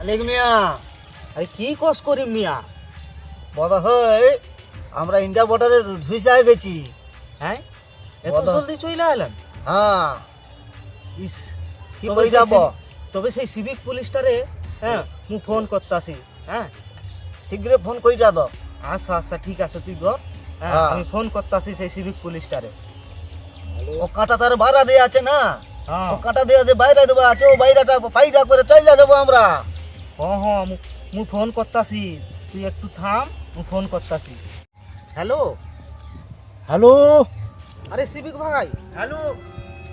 আলেক মিয়া আরে কি কস করি মিয়া? মনে হয় আমরা ইন্ডিয়া বর্ডারে ধুইসা গেছি। হ্যাঁ? এত জলদি চলে এলেন? হ্যাঁ। ইস কি সেই যাব? তবে সেই সিভিক পুলিশটারে হ্যাঁ মু ফোন করতাছি হ্যাঁ? শীঘ্রে ফোন করি যা আচ্ছা আচ্ছা ঠিক আছে তুই বল হ্যাঁ, হ্যাঁ। আমি ফোন করতাছি সেই সিভিক পুলিশটারে ও কাটা তার ভাড়া দিয়ে আছে না? হ্যাঁ। ও কাটা দিয়ে আছে বাইরে দেবো আছে ও বাইরেটা ফাইটা করে চলে যাব আমরা। হ্যাঁ হ্যাঁ মু- ফোন করতাছি। তুই একটু থাম মু ফোন করতাছি। হ্যালো হ্যালো আরে সিভিক ভাই। হ্যালো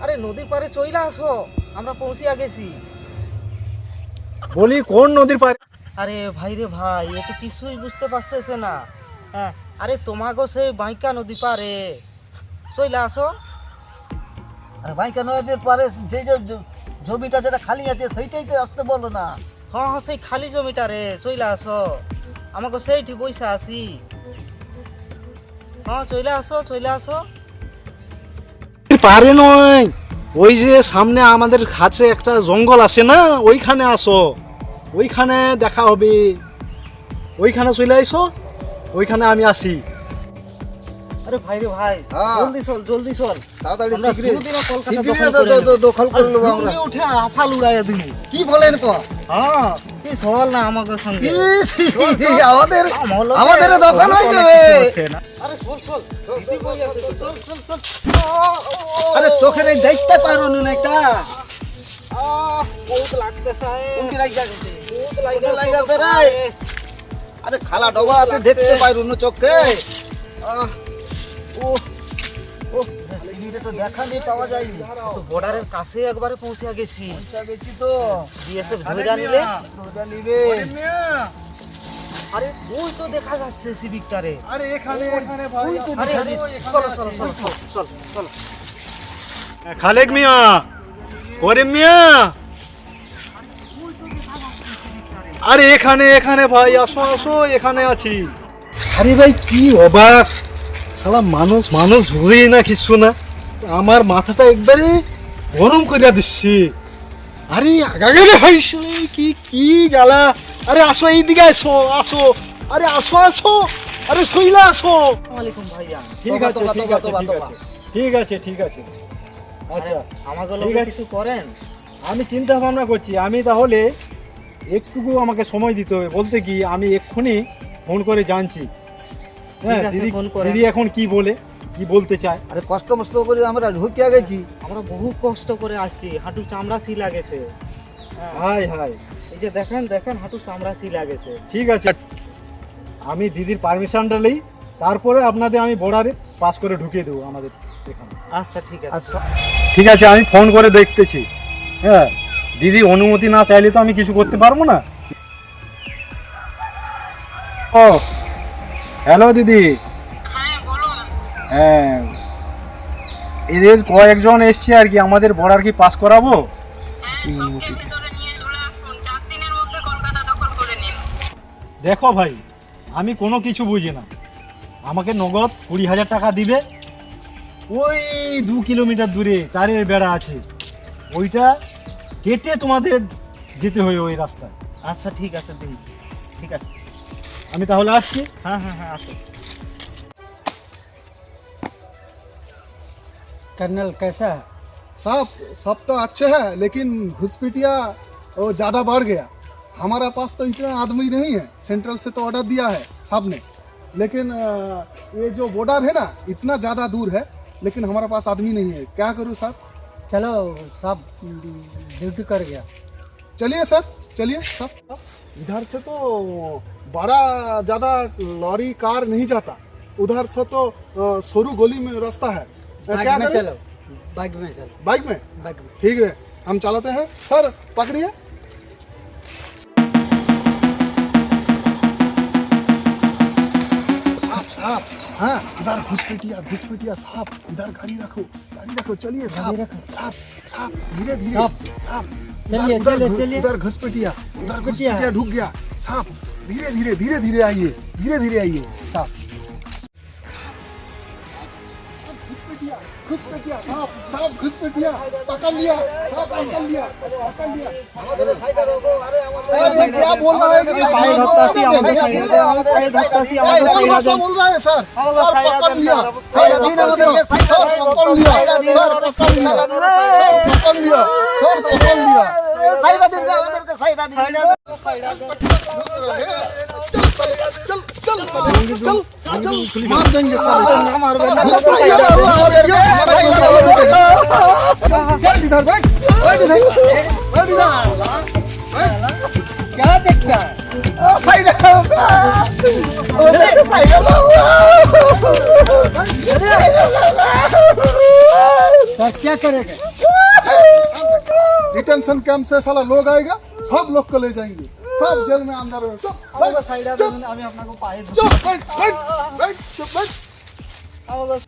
আরে নদীর পাড়ে চইলা আসো আমরা পৌঁছিয়া গেছি। বলি কোন নদীর পাড়ে? আরে ভাই রে ভাই এ তো কিছুই বুঝতে পারতেছে না। হ্যাঁ আরে তোমাগো সেই বাইকা নদী পারে চইলা আসো। আর ভাই নদীর পারে পরে যে যে জমিটা যেটা খালি আছে সেইটাই তো আসতে বলো না। হ্যাঁ হ্যাঁ সেই খালি জমিটা রে চইলা আসো। আমাকে সেইটি বইসা আছি হ্যাঁ চইলা আসো চইলা আসো। পারে নয় ওই যে সামনে আমাদের কাছে একটা জঙ্গল আছে না ওইখানে আসো। ওইখানে দেখা হবে। ওইখানে চলে আইসো ওইখানে আমি আসি। আরে ভাই রে ভাই হ্যাঁ। জলদি চল জলদি চল। তাড়াতাড়ি শীঘ্রই- কলকাতা দখল করে নেব। আমরা। উঠে আফাল উড়াইয়া দিবি। কি বলেন তো হ্যাঁ আমাদের আমাদের দখল হয়ে যাবে। আরে চোখের এই দেখতে পারো না একটা আরে খালা ডবা আছে দেখতে পারো না চোখে। আহ, ও ও সিঁড়িতে তো দেখা নেই পাওয়া যায়নি। তো বর্ডারের কাছে একবারে পৌঁছে গেছি। গেছি তো। বিএসএফ ধরে নিলে? ধরে নিবে। আরে ওই তো দেখা যাচ্ছে সিভিকটারে। আরে এখানে এখানে ওই তো আরে দেখা আরে যাচ্ছে। চলো চলো চলো চলো চলো চলো। খালেক মিয়া। ওরে মিয়া। আরে এখানে এখানে ভাই আসো আসো এখানে আছি। আরে ভাই কি অবাক। সালা মানুষ মানুষ বুঝেই না কিছু না। আমার মাথাটা একবারে গরম করিয়া দিচ্ছি। আরে আগাগে রে ভাই কি কি জ্বালা? আরে আসো এইদিকে আসো আসো। আরে আসো আসো। আরে শৈলা আসো। ওয়ালাইকুম ভাইয়া। ঠিক আছে ঠিক আছে ঠিক আছে। ঠিক আছে আচ্ছা আমাকে ঠিক কিছু করেন? আমি চিন্তা ভাবনা করছি আমি তাহলে একটুকু আমাকে সময় দিতে হবে। বলতে কি আমি এক্ষুনি ফোন করে জানছি। হ্যাঁ ঠিক আছে, দিদি ফোন করেন। দিদি এখন কি বলে? কি বলতে চায়? আরে কষ্ট মষ্ট করে আমরা ঢুকিয়া গেছি। আমরা বহু কষ্ট করে আসছি হাঁটু চামড়া সিলা গেছে হ্যাঁ, হাই হাই। এই যে দেখেন দেখেন হাঁটু চামড়া সিলা গেছে ঠিক আছে। আমি দিদির পারমিশনটা নেই তারপরে আপনাদের আমি বর্ডারে পাস করে ঢুকিয়ে দেবো আমাদের এখানে। আচ্ছা ঠিক আছে। আচ্ছা। ঠিক আছে আমি ফোন করে দেখতেছি। হ্যাঁ দিদি অনুমতি না চাইলে তো আমি কিছু করতে পারব না। ও হ্যালো দিদি। হ্যাঁ এদের কয়েকজন এসছে আর কি আমাদের বর্ডার কি পাস করাবো? দেখো ভাই আমি কোনো কিছু বুঝি না। আমাকে নগদ কুড়ি হাজার টাকা দিবে। ওই দু কিলোমিটার দূরে তারের বেড়া আছে। ওইটা কেটে তোমাদের যেতে হয় ওই রাস্তায়। আচ্ছা ঠিক আছে দিন ঠিক আছে। আমি তাহলে আসছি হ্যাঁ হ্যাঁ হ্যাঁ আসো कर्नल कैसा है साहब सब तो अच्छे हैं लेकिन घुसपैठिया वो ज़्यादा बढ़ गया हमारा पास तो इतना आदमी नहीं है सेंट्रल से तो ऑर्डर दिया है साहब ने लेकिन अ, ये जो बॉर्डर है ना इतना ज़्यादा दूर है लेकिन हमारे पास आदमी नहीं है क्या करूँ साहब चलो सब ड्यूटी कर गया चलिए सर चलिए सब इधर से तो बड़ा ज़्यादा लॉरी कार नहीं जाता। उधर से तो सरू गली में रास्ता है। क्या करें? बाइक में चलो। बाइक में? बाइक में। ठीक है हम चलाते हैं। सर पकड़िए। साहब साहब हाँ। इधर घुसपैठिया घुसपैठिया साहब इधर गाड़ी रखो गाड़ी रखो चलिए साहब साहब साहब धीरे धीरे। साहब चलिए चलिए चलिए। उधर घसपटिया उधर घसपटिया। ढुक गया। सांप धीरे धीरे धीरे धीरे आइए। धीरे धीरे आइए सांप सांप घुसपटिया। पकड़ लिया सांप पकड़ लिया पकड़ लिया। अरे क्या बोल रहा है? पाए धक्का से आवाज़ सही है पाए धक्का से आवाज़ सही है। बोल रहा है सर? सर पकड़ लिया। सर पकड़ लिया। सर पकड़ लिया। सर पकड़ लिया। सर पकड़ लिया। फ़ायदा चल चल चल चल चल मार देंगे इधर बैठ क्या देखता है फ़ायदा होगा फ़ायदा क्या करेगा डिटेंशन कैंप से साला लोग आएगा सब लोग को ले जाएंगे सब जेल में अंदर चुप चुप चुप चुप चुप